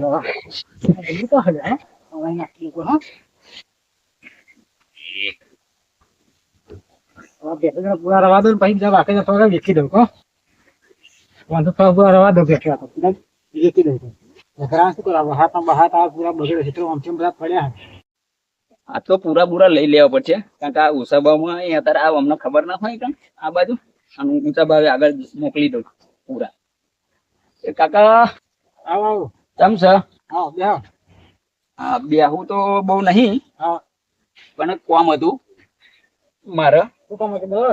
ગયો જલ્દી તો હલે હા હવે નાખી દો હા હવે બેઠો જણા પૂરા રવા દો ને પછી જવા બાકી થોડા વેચી દઉં કો વાંધો થોડા પૂરા રવા દો બેઠા તો વેચી દઉં ઘણા શું કરાવો હાથ બહાર આ પૂરા બગડે છે તો આમ તેમ બધા પડ્યા આ તો પૂરા પૂરા લઈ લેવા પડશે કારણ કે આ ઊંચા ભાવમાં એ અત્યારે આ અમને ખબર ના હોય કે આ બાજુ અને ઊંચા ભાવે આગળ મોકલી દઉં પૂરા એ કાકા આવો આવો કેમ છે હા બેહો. આ બેહું તો બહુ નહીં. હા. પણ કોમ હતું. મારે? શું કામ હતું બોલો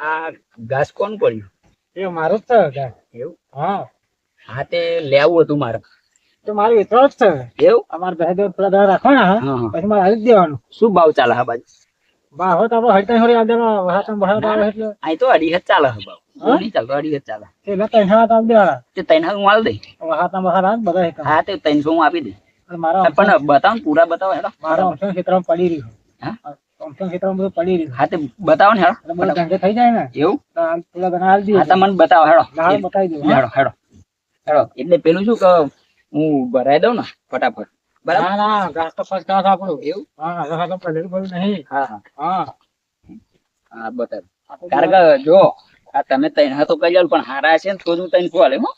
આ ઘાસ કોણ પડ્યું? એ મારું જ છે ગાય. એવું? હા. હા તે લેવું હતું મારે. તો મારું એટલો જ છે. એવું? અમારે બે દોઢ પેલા દવા રાખો ને હા. હા હા. પછી મારે હાલી દેવાનું. શું ભાવ ચાલે હા બાજુ? ભાવ તો આપણે હડતા આ દેવા વહાટ ભાવ આવે એટલે. અહીં તો અઢી હજ ચાલે હા ભાવ. ચાલે એટલે ત્રણ હાથ આપ દેવાના. તે ત્રણ હાથ હું આલ દઈ વહાટ બહાર આવે બધા હેઠળ. હા તે ત્રણસો હું આપી દઈ મારા પણ બતાવો પૂરા બતાવો હેડો. મારા અંશન ક્ષેત્રમાં પડી રહ્યું હા? અંશન ક્ષેત્રમાં બધું પડી રહ્યું હા તે બતાવો ને હેડો. એટલે ધંધે થઈ જાય ને? એવું? તો આમ હાલ દઈએ હા તો મને બતાવો હેડો. લાલ બતાવી દઉં હેડો હેડો. હેડો. એટલે પેલું શું કે હું ભરાઈ દઉં ને ફટાફટ. બરાબર? ના ના ઘાસ તો ફર્સ્ટ ક્લાસ આપણું. એવું? હા તો નહીં. હા હા. હા. હા બતાવ. કારણ કે જો આ તમે ત્રણ હાથો કહી પણ હારા છે ને તો જ હું ત્રણસો કોલે હો.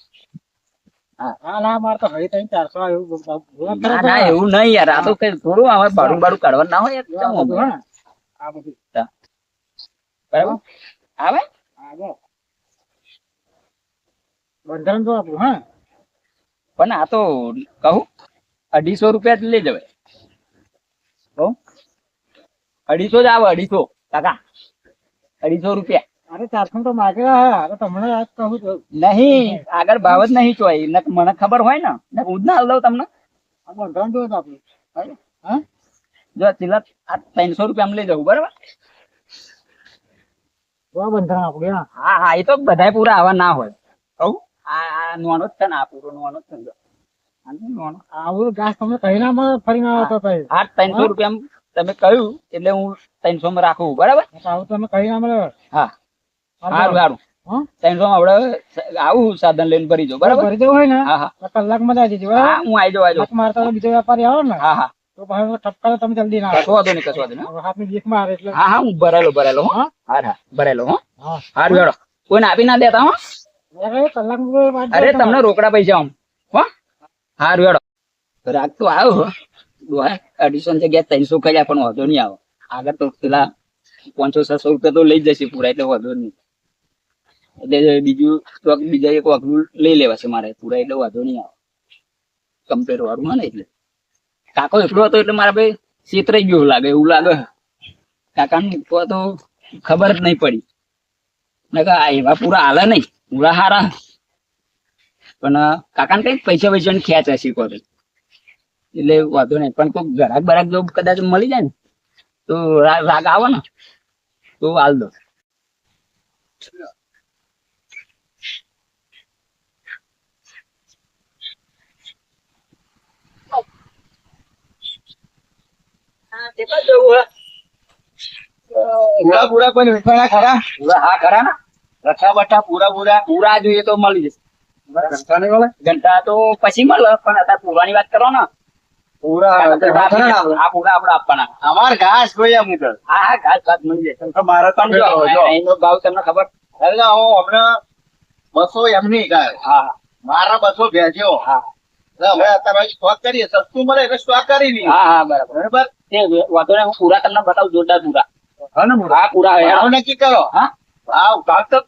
હા. ના મારે તો હળી ત્રણ ચારસો આવ્યું. ના ના એવું નહીં યાર. આ તો કઈ થોડું હવે ભાડું બાડું કાઢવાનું ના હોય યાર આ બધું આમ? હા. આ બધું. બરાબર? આવે? આગળ બંધારણ તો આપણું હા. પણ આ તો કહું અઢીસો રૂપિયા જ લઈ જવાય. અઢીસો જ આવે અઢીસો. કાકા અઢીસો રૂપિયા. અરે ચારસો તો માગે અરે તમને આજ કહું તો નહીં આગળ ભાવ જ નહીં ચોય. નક મને ખબર હોય ને નક હું જ ના હાલ તમને. બંધારણ જોયું આપણું. હા? જો ચિલ્લર આ ત્રણસો રૂપિયા લઈ જવું બરાબર? બંધારણ આપણું હા. હા હા એ તો બધાય પૂરા આવા ના હોય. કહું આ નોનો જ છે ને આ પૂરો નોનો જ છે ને આવું ઘાસ તમને કહી ના મળે ફરીને આવો તો કઈ? આ ત્રણસો રૂપિયા તમે કહ્યું એટલે હું ત્રણસો માં રાખું બરાબર? આવું તમે કહી ના મળે હા. સારું સારું ત્રણસો માં આવું સાધન લઈને ભરી જાવ બરાબર? ભરી દેવું હોય ને? હા આવી જજો હા. હું આવી હાથ મારતા બીજો વેપારી આવે ને. હા હા. તો ઠપકા તમે જલ્દી ના કશો વાંધો નહીં કશો વાંધો નહીં હાથની બીક મારે એટલે. હા હા હું ભરેલો ભરેલો હા. હા? હા ભરેલો હા. સારું હેડો. કોઈને આપી ના દેતા હો. અરે તમને રોકડા પૈસા આમ હો. સારું હેડો. રાગ તો આવ્યો એડિશન જગ્યા અઢીસો જગ્યાએ ત્રણસો કર્યા પણ વાંધો નહીં આવે. આગળ તો પેલા પાંચસો છસો રૂપિયા તો લઈ જશે પૂરા એટલે વાંધો નહીં. એટલે બીજું સ્ટોક બીજા એક વાઘલું લઈ લેવા છે મારે. પૂરા એટલે વાંધો નહીં આવે. કમ્પેર વાળું હોય ને એટલે. કાકો એકલો હતો એટલે મારા ભાઈ છેતરાઈ ગયો લાગે, એવું લાગે. કાકાને તો તો ખબર જ નહીં પડી. એવા પૂરા હાલે નહીં. પૂરા હારા. પણ કાકાને કઈ પૈસા પૈસા ખેંચ હશે તો. એટલે વાંધો નહીં. પણ કોઈ ઘરાક બરાક જો કદાચ મળી જાય ને, તો રાગ આવે ને, તો હાલ દો. પૂરા પૂરા કોઈ વેચવાના ખરા? પૂરા હા ખરા ને. રથા બઠા પૂરા પૂરા પૂરા જોઈએ તો મળી જશે. ઘંટા તો પછી મળે પણ અત્યારે પૂરાની વાત કરો ને. પૂરા આ પૂરા આપડે આપવાના. અમાર ઘાસ કોઈ એમ હા હા ઘાસ ઘાસ મળી જશે તો મારે એનો ભાવ તમને ખબર? હું હમણાં બસો એમની ગાય હા મારા બસો ભેજ્યો હા. હવે અત્યારે સ્ટોક કરીએ સસ્તું મળે એટલે સ્ટોક કરી નહીં. હા હા બરાબર. બરાબર? તે વાંધો નહીં હું પૂરા તમને બતાવું જોરદાર પૂરા. હા ને હા પૂરા હે. ભાવ નક્કી કરો? હા. ભાવ તો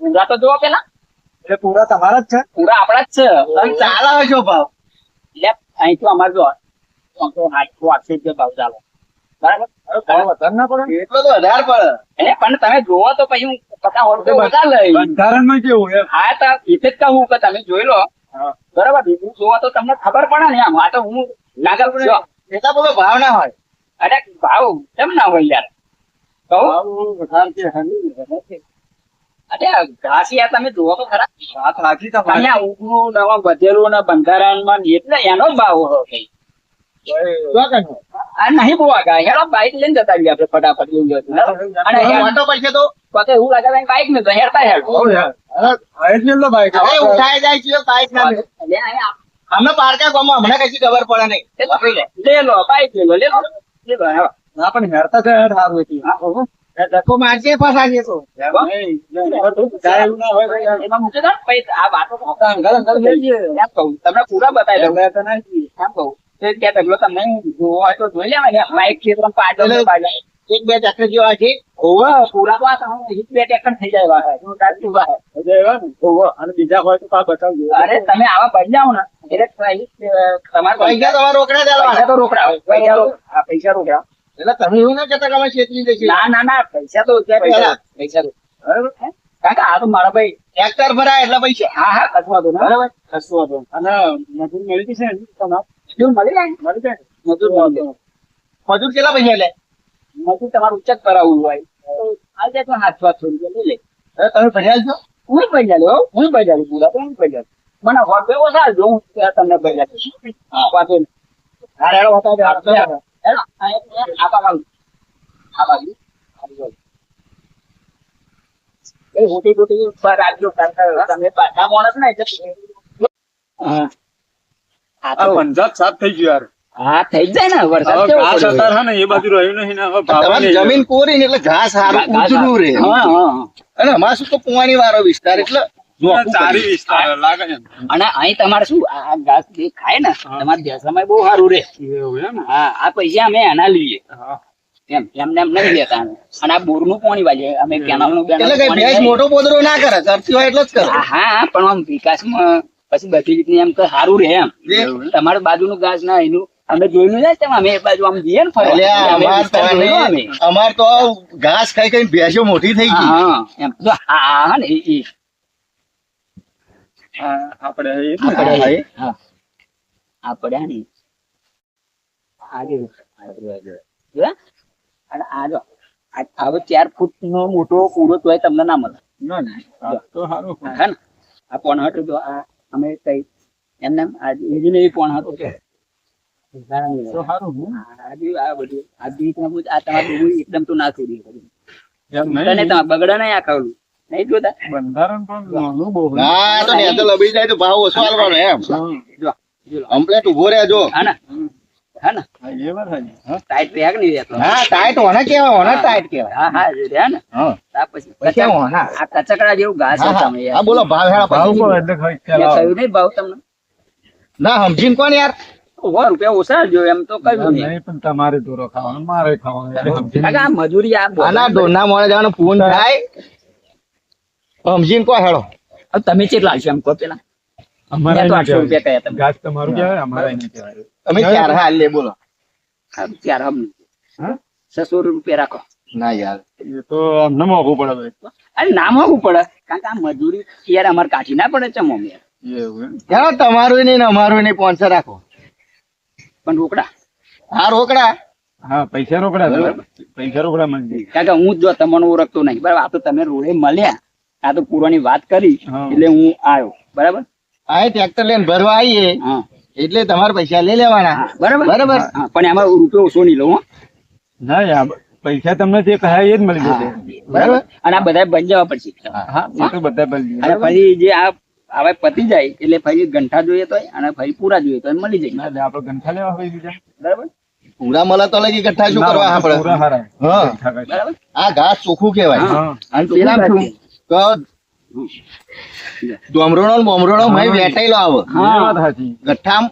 પૂરા તો જોવો પેલા. એટલે પૂરા તમારા જ છે? પૂરા આપણા જ છે. ચાલે છો ભાવ. એટલે અહીં તો અમારે જો આઠસો રૂપિયા ભાવ ચાલો. બરાબર? ના જોવો તો હું હા તમને ખબર પડે ને આમ આ તો હું લાગલ જો. એટલા ભાવ ના હોય. અરે ભાવ કેમ ના હોય યાર? અરે આ ઘાસ યાર તમે જોવો તો ખરા. વાત સાચી તમારી. નવા ને બંધારણમાં એટલે એનો ભાવ કઈ? આ નહીં બહુ આગા હેડો બાઈક લઈને જતા આપણે ફટાફટ એવું જોઈએ અને ઓટો પૈસે તો? પછી એવું લાગે બાઈક ને તો હેડતા હેડ ઉઠાઈ જાય છે બાઈક ના અમે પારકા ગામમાં હમણાં કશી ખબર પડે નહીં. લે. લો બાઈક લે લો લે લો. લે લો હા. ના પણ હેરતા તો સારું હતી ધક્કો મારશે પાછા છે તો તમને પૂરા બતાવી દઉં. એમ કહું તે કે ઢગલો જોવો હોય તો જોઈ લેવાય પાડો એટલે- પાડો. એક બે ચક્કર જેવા છે. ઓહો, પૂરા બે થઈ જાય વાહ. હું વાહ. અને બીજા હોય તો પા બતાવજો. અરે તમે આવા બની જાઓ ને એટલે તમારે પૈસા તમારે રોકડા પૈસા તો રોકડા પૈસા પૈસા રોકડા. એટલે તમે એવું ના કહેતા કે અમે છેતરી દઈશું ના ના ના પૈસા તો પૈસા તો બરાબર? આ તો મારા ભાઈ ટ્રેક્ટર ભરાય એટલે પૈસા. હા હા બરાબર? કશું વાંધો અને મજૂર મળી જશે ને? તમારે? મજૂર મળી જાય મળી જાય મજૂર મળી. મજૂર કેટલા પૈસા લે? મજૂર તમારું ઉચ્ચ કરાવવું હોય તો આ જાય તો હાથ વાત રૂપિયા લઈ લે તમે ભર્યા છો હું લો હું લઉં પૂરા હું લઉં. મને હોટ રૂપિયા ઓછા જો હું તમને પૈસા લઈશ. વાંધો નહીં. હા રેડો બતાવી આ તો હેલો, આ એક- આ બાજુ. આ બાજુ. આ બાજુ. એ મોટી મોટી પર તમે પાછા માણસ ને એટલે હા. આ તો પંજાબ સાફ થઈ ગયું યાર હા થઈ જાય ને વરસાદ ઘાસ હતા ને એ બાજુ રહ્યું નહીં ને હવે જમીન કોરી ને એટલે ઘાસ સારું ઉજળું રહે હા હા હા. અને અમાર શું તો કુવાણી વાળો વિસ્તાર એટલે. અને અહીં તમારે શું આ ઘાસ જે ખાય ને તમારે ભેંસામાં બહુ સારું રે ને? હા આ પૈસા અમે એના લઈએ. એમ એમને એમ નહીં લેતા અને આ બોરનું પાણી વાગે અમે એટલે પાણી ભેંસ લઈએ. મોટો પોદરો ના કરે હોય એટલે જ કરે. હા પણ આમ વિકાસમાં પછી બધી રીતની એમ કે સારું રહે એમ. તમારે બાજુનું ઘાસ ના એનું અમે જોયેલું જાય તેમ અમે એ બાજુ આમ જઈએ ને ફરવા. અમે અમાર તો તો ઘાસ ખાઈ ખાઈ ભેંસો મોટી થઈ ગઈ હા એમ તો હા હા ને એ- એ આ આપણે એ જ ને. આપણે હા, એ. હા ને આજે જો, આ જો, આ જો. જોયા? અને આ જો આ- ચાર ફૂટ નો મોટો કુડો તોય તમને ના મળે ના, ના. આ તો સારું. હે ને આ પોણ હતું તો આ અમે કઈ એમને એમ આ એવી ને પોણ હતું કે તો સારું હે. આ બધું આ બી તમે આ તમારે એકદમ તો ના છોડી તને તમે બગડા નહીં આ નહીં જોતા? બંધારણ પણ નાનું બહુ ના તો ને તો લબડી જાય તો ભાવ ઓછો આલવાનો એમ જો જો. કમ્પ્લેટ ઊભો રહેજો હા ને. હા ને. એ વાત હા. ટાઈટ પેક નહીં રહેતો. હા ટાઈટ હોના કેવાય હોના ટાઈટ કેવાય હા હા ને. પછી પછી હોના. આ કચકડા જેવું ઘાસ છે. તમે હા બોલો ભાવ હેળા ભાવ એટલે નહીં ભાવ તમને. ના સમજીને કોણ યાર? સો રૂપિયા ઓછા જો એમ તો કહ્યું નહીં. નહીં પણ તમારે દોરો ખાવાનો મારે ખાવાનો. એટલે સમજી કાકા આ મજૂરી આ ડોના મોડે જવાનું ફોન થાય. સમજીને કો હેળો તમે કેટલા આલશો એમ કહો પેલા? અમારે મેં તો નહીં આઠસો રૂપિયા કહેવાય. તમે. ઘાસ તમારું કહેવાય અમારે તમે ચાર હાલ લે બોલો. ચાર હમ. છસો રૂપિયા રાખો. ના યાર. એ તો ન મોંઘું પડે અરે ના મોંઘું પડે. કારણ કે આ મજૂરી યાર અમારે કાઢી ના પડે છે મમ્મી એવું તમારું નહીં અમારું નહીં પોન્સર રાખો. પણ રોકડા? હા રોકડા. હા પૈસા રોકડા બરાબર. પૈસા રોકડા મળી જાય. કારણ કે હું જો તમને ઓળખતો નહીં. બરાબર આ તો તમે રોડે મળ્યા. આ તો પૂરવાની વાત કરી એટલે હું આવ્યો. બરાબર? આ ટ્રેક્ટર લઈને ભરવા આવીએ એટલે તમારે પૈસા લઈ લેવાના. બરાબર? બરાબર. પણ એમાં રૂપિયો ઓછો નહીં લઉં ના પૈસા તમને જે કહ્યા એ જ મળી જશે. બરાબર? અને આ બધા બંધ જવા પડશે. હા તો બધા બંધ અને જાય જે આ હવે પતી જાય એટલે ફરી ગંઠા જોઈએ તો અને ફરી પૂરા જોઈએ તો મળી જાય. એટલે આપણે ગંઠા લેવા હોય બીજા. બરાબર? પૂરા મળે તો લગી ગઠ્ઠા શું કરવા આપણે હા. આ ઘાસ ચોખ્ખું કહેવાય. હા. અને પેલા શું તો. ડોમરોણો ને ભાઈ મય વેટાયેલો આવે. હા.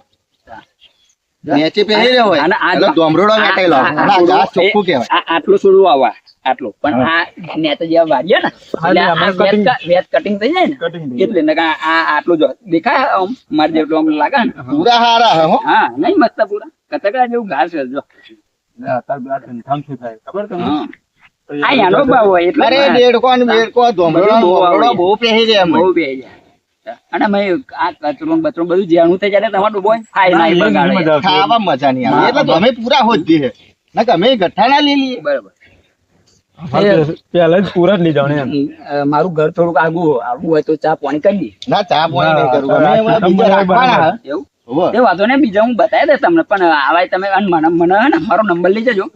નેચે પહેરી રહ્યો હોય. અને આ ડોમરોડો વેટાયેલો આ ચોખ્ખું કહેવાય. આટલું આટલો આવા આટલું. પણ આ નેત જેવા વાળીએ ને એટલે વેત કટિંગ થઈ જાય ને? એટલે ને આ આટલું જો દેખાય આમ? મારે જેટલું આમ લાગે ને. પૂરા હારા હો હા. નહીં મસ્ત પૂરા. કતકડા જેવું ઘાસ છે જો. અત્યારે આ ગંઠામ શું થાય. ખબર તમને? આ યાનો ભાવ હોય એટલે અરે દેડકો ને બેડકો ડોમરોનો બહુ પહેરી અમે. બહુ જાય અને મેં આ કચરો બચરો બધું જેણું થઈ જાય તમારું બોય થાય ના, બગાડે. ખાવા મજા નહીં આવે. એટલે તો અમે પૂરા હોત દે ના અમે ગઠ્ઠા ના લઈ લઈએ. બરાબર. હા, જ પૂરા જ લઈ જવાનું મારું ઘર થોડુંક આગું આવું હોય તો ચા પાણી કરી દઈએ. ના ચા પાણી નહીં તમે હે. એવું? એ વાંધો ને બીજા હું બતાવી દે તમને. પણ આવાય તમે મને મને હે ને મારો નંબર લઈ જજો.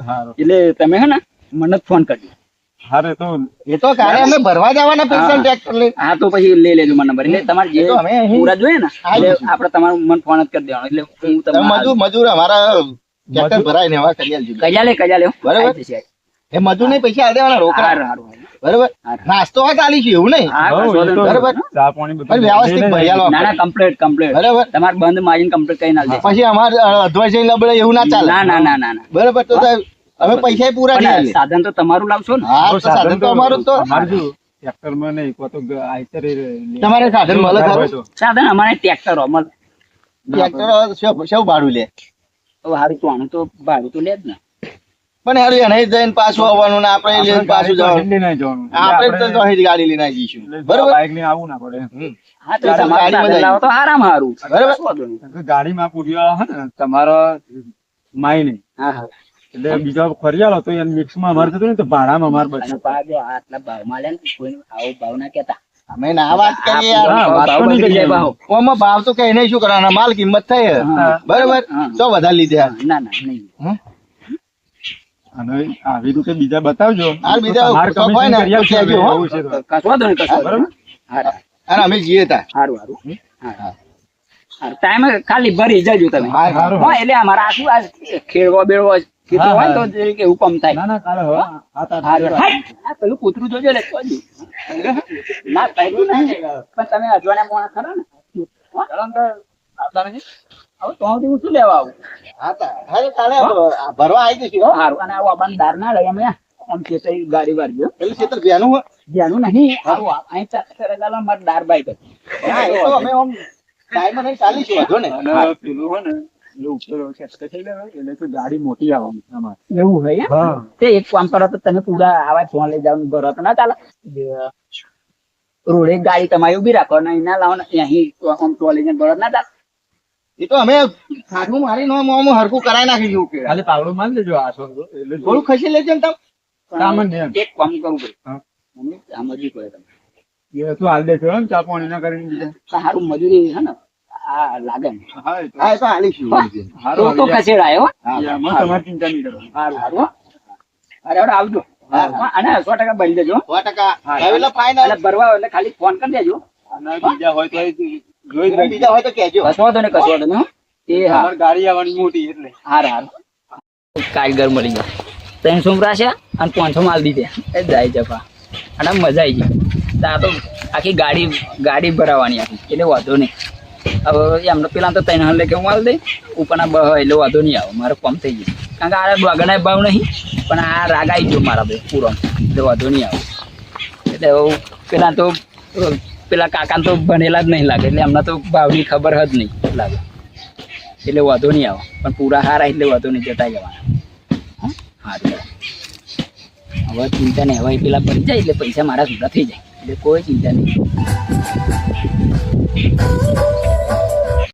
એટલે તમે હે ને મને જ ફોન કરજો. હારે તો એ તો કાલે અમે ભરવા જવાના પૈસા ટ્રેક્ટર લઈ હા તો પછી લઈ લેજો મારા નંબર. એટલે તમારે જે અમે પૂરા જોઈએ ને એટલે આપણે તમારું મન ફોન જ કરી દેવાનો. એટલે હું તમને મજૂર મજૂર અમારા ટ્રેક્ટર ભરાય ને એવા કરી આલજો કજાલે કજાલે બરાબર. એ મજૂર નહીં પૈસા આ દેવાના રોકડા. બરાબર? નાસ્તો આ ચાલી છે એવું નહીં. બરાબર. ચા પાણી બધું વ્યવસ્થિત ભરી આલો ના ના કમ્પ્લીટ કમ્પ્લીટ બરાબર? તમારે બંધ માર્જિન કમ્પ્લીટ કરી નાખજો. પછી અમારે અધવાઈ જઈને લબડે એવું ના ચાલે. ના ના ના ના. ના બરાબર? તો તો અમે પૈસા પૂરા સાધન તો તમારું લાવશો ને. હા સાધન તો અમારું તો. શું નહીં કો તમારે સાધન મળે ખરું? સાધન અમારે ટ્રેક્ટર અમલ ટ્રેક્ટર શેવ ભાડું લે? હારું તો આનું તો ભાડું તો લે જ ને. પણ હારું એને જઈને પાછું આવવાનું ને આપણે લઈને પાછું જવાનું. આપણે તો ગાડી લઈને આવી જઈશું. બરોબર? બાઇક લઈને આવવું ના પડે. હા તો ગાડી- તમારું ગાડીમાં સાધન લાવો તો આરામ હારું. બરાબર. ગાડીમાં પૂર્યા હે ને તમારો માય નહીં હા હા. એટલે બીજા ફરિયાળો તો એને મિક્સમાં અમારે થતું ને તો ભાડામાં અમારે બચે પાડો આટલા ભાવમાં લે ને કોઈ આવો ભાવ ના કેતા અમે ના વાત કરીએ વાત તો ભાવ નહીં કરીએ. ભાવ. ઓમાં ભાવ તો કઈ નહીં શું કરવાના? માલ કિંમત. હા. બરાબર. તો વધારે લીધે ના ના નહીં. અને આવી રીતે બીજા બતાવજો. હાલ બીજા હોય ને. કશો વાંધો નહીં કશો અને અમે જઈએ તા હારું હારું. હા. ટાઈમે ખાલી ભરી જજો તમે. હા, હા એટલે અમારા આખું શું આ ખેડવો બેડવો ખેતર હા, હોય તો કે હુકમ થાય. ના ના કાલે હવે. આ પેલું કૂતરું જોજો લે તો ના પહેલું નહીં પણ તમે અજવાળા મોણા ખરા ને. હો? આવતા નથી? હવે તો હું શું લેવા આવું? હા તા. હા, કાલે ભરવા આવી જઈશું હો. હારું. અને આવું આપણને દાર ના લઈ અમે આમ ખેતર ગાડી વાળજો પેલું ક્ષેત્ર ભેનું હોય. ધ્યાનું નહીં. હારું અહીં ચાલે મારે દાર બાઈક જ. તો અમે આમ ટાઈમે ચાલીશું વાંધો ને પેલું હોય ને. એટલે ઉપર ખેંચતા થઈ જાય એટલે તો ગાડી મોટી આવે અમારે એવું હોય હા. તે એક કામ કરો તો તમે પૂરા આવા ફોન લઈ જાવ ભરો તો ના ચાલે. રોડે ગાડી તમારી ઊભી રાખો ને ના લાવો ને અહીં આમ ટોલી ને ના ચાલે. એ તો અમે ખાટું મારીને આમ કરાવી નાખી કરાઈ કે ઉકેલ. ખાલી પાવડો મારી લેજો આ છો. એટલે થોડું ખસી લેજો ને તમે. સામાન્ય એક કામ કરું ભાઈ. મમ્મી આ મજૂરી કરે તમે. એ તો હાલ દેજો ને ચા પાણી ના કરીને સારું મજૂરી છે ને. આ લાગે હા તો હા તો તો હારું તો. ખસેડાય હો તમારે ચિંતા નહીં હો. અરે આવજો. અને સો ટકા ભરી દેજો સો ટકા. હા. એટલે ફાઇનલ એટલે ભરવા એટલે ખાલી ફોન કરી દેજો. અને બીજા હોય તો જોઈ બીજા હોય તો કહેજો. કશો વાંધો નહીં કશો વાંધો નહીં એ હા. ગાડી આવવાની મોટી એટલે. હાર હાર. કારીગર મળી ગયો. ત્રણસો છે અને પાંચસો માલ દીધે. એ જાય જપા અને મજા આવી ગઈ. તો આ તો આખી ગાડી ગાડી ભરાવાની આખી. એટલે વાંધો નહીં. હવે એમને પેલા તો ત્રણ હલે કે હું માલ દે ઉપરના બ એટલે વાંધો નહીં આવે, મારે કોમ થઈ ગયું. કારણ કે આ ડોગરના ભાવ નહીં, પણ આ રાગ આવી ગયો મારા ભાઈ, પૂરો. એટલે વાંધો નહીં આવે. એટલે હવે પેલા તો, પેલા કાકાને તો ભણેલા જ નહીં લાગે, એટલે એમને તો ભાવની ખબર જ નહીં લાગે. એટલે વાંધો નહીં આવે, પણ પૂરા હારા એટલે વાંધો નહીં, જતા જવાના હારું. હવે ચિંતા નહીં, હવે પેલા બની જાય એટલે પૈસા મારા સુધા થઈ જાય. એટલે કોઈ ચિંતા નહીં.